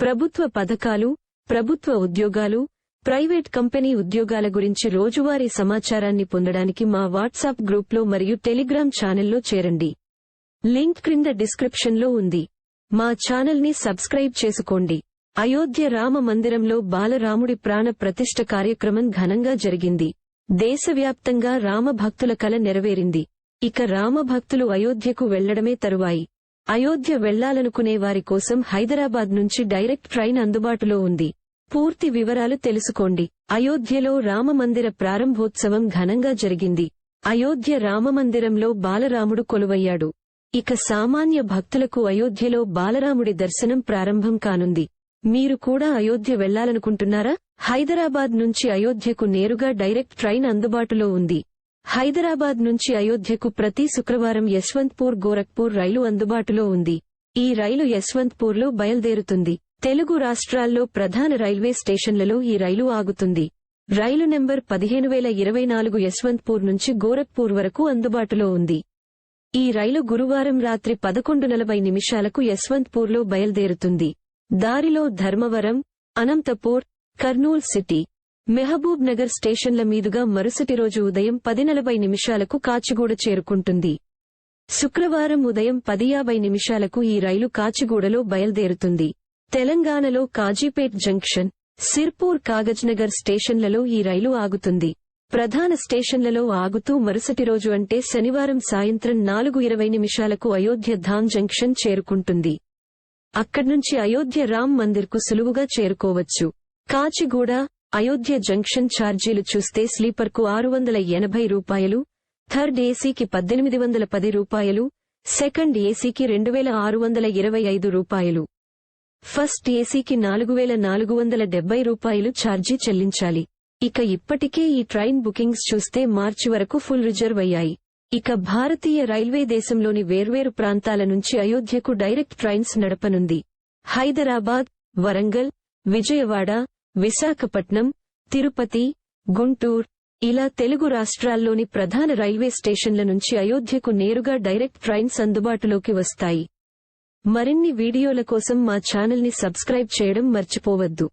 ప్రభుత్వ పథకాలు ప్రభుత్వ ఉద్యోగాలు ప్రైవేట్ కంపెనీ ఉద్యోగాల గురించి రోజువారీ సమాచారాన్ని పొందడానికి మా వాట్సాప్ గ్రూప్లో మరియు టెలిగ్రామ్ ఛానల్లో చేరండి. లింక్ క్రింద డిస్క్రిప్షన్లో ఉంది. మా ఛానల్ని సబ్స్క్రైబ్ చేసుకోండి. అయోధ్య రామ మందిరంలో బాలరాముడి ప్రాణ ప్రతిష్ఠ కార్యక్రమం ఘనంగా జరిగింది. దేశవ్యాప్తంగా రామభక్తుల కల నెరవేరింది. ఇక రామభక్తులు అయోధ్యకు వెళ్ళడమే తరువాయి. అయోధ్య వెళ్ళాలనుకునే వారి కోసం హైదరాబాద్ నుంచి డైరెక్ట్ ట్రైన్ అందుబాటులో ఉంది. పూర్తి వివరాలు తెలుసుకోండి. అయోధ్యలో రామమందిర ప్రారంభోత్సవం ఘనంగా జరిగింది. అయోధ్య రామమందిరంలో బాలరాముడు కొలువయ్యాడు. ఇక సామాన్య భక్తులకు అయోధ్యలో బాలరాముడి దర్శనం ప్రారంభం కానుంది. మీరు కూడా అయోధ్య వెళ్ళాలనుకుంటున్నారా? హైదరాబాద్ నుంచి అయోధ్యకు నేరుగా డైరెక్ట్ ట్రైన్ అందుబాటులో ఉంది. హైదరాబాద్ నుంచి అయోధ్యకు ప్రతి శుక్రవారం యశ్వంత్పూర్ గోరఖ్పూర్ రైలు అందుబాటులో ఉంది. ఈ రైలు యశ్వంత్పూర్లో బయలుదేరుతుంది. తెలుగు రాష్ట్రాల్లో ప్రధాన రైల్వే స్టేషన్లలో ఈ రైలు ఆగుతుంది. రైలు నెంబర్ పదిహేను వేల ఇరవై నాలుగు యశ్వంత్పూర్ నుంచి గోరఖ్పూర్ వరకు అందుబాటులో ఉంది. ఈ రైలు గురువారం రాత్రి పదకొండు నలభై నిమిషాలకు యశ్వంత్పూర్లో బయలుదేరుతుంది. దారిలో ధర్మవరం అనంతపూర్ కర్నూల్ సిటీ. మెహబూబ్ నగర్ స్టేషన్ల మీదుగా మరుసటి రోజు ఉదయం పది నలభై నిమిషాలకు కాచిగూడ చేరుకుంటుంది. శుక్రవారం ఉదయం పది యాభై నిమిషాలకు ఈ రైలు కాచిగూడలో బయలుదేరుతుంది. తెలంగాణలో కాజీపేట్ జంక్షన్ సిర్పూర్ కాగజ్నగర్ స్టేషన్లలో ఈ రైలు ఆగుతుంది. ప్రధాన స్టేషన్లలో ఆగుతూ మరుసటి రోజు అంటే శనివారం సాయంత్రం నాలుగు ఇరవై నిమిషాలకు అయోధ్య ధామ్ జంక్షన్ చేరుకుంటుంది. అక్కడ్నుంచి అయోధ్య రామ్ మందిర్కు సులువుగా చేరుకోవచ్చు. కాచిగూడ అయోధ్య జంక్షన్ ఛార్జీలు చూస్తే స్లీపర్కు ఆరు వందల ఎనభై రూపాయలు థర్డ్ ఏసీకి పద్దెనిమిది వందల పది రూపాయలు సెకండ్ ఏసీకి రెండు వేల ఆరు వందల ఇరవై ఐదు రూపాయలు. ఫస్ట్ ఏసీకి నాలుగు వేల నాలుగు వందల డెబ్బై రూపాయలు ఛార్జీ చెల్లించాలి. ఇక ఇప్పటికే ఈ ట్రైన్ బుకింగ్స్ చూస్తే మార్చి వరకు ఫుల్ రిజర్వ్ అయ్యాయి. ఇక భారతీయ రైల్వే దేశంలోని వేర్వేరు ప్రాంతాల నుంచి అయోధ్యకు డైరెక్ట్ ట్రైన్స్ నడపనుంది. హైదరాబాద్ వరంగల్ విజయవాడ విశాఖపట్నం తిరుపతి గుంటూర్ ఇలా తెలుగు రాష్ట్రాల్లోని ప్రధాన రైల్వే స్టేషన్ల నుంచి అయోధ్యకు నేరుగా డైరెక్ట్ ట్రైన్స్ అందుబాటులోకి వస్తాయి. మరిన్ని వీడియోల కోసం మా ఛానల్ని సబ్స్క్రైబ్ చేయడం మర్చిపోవద్దు.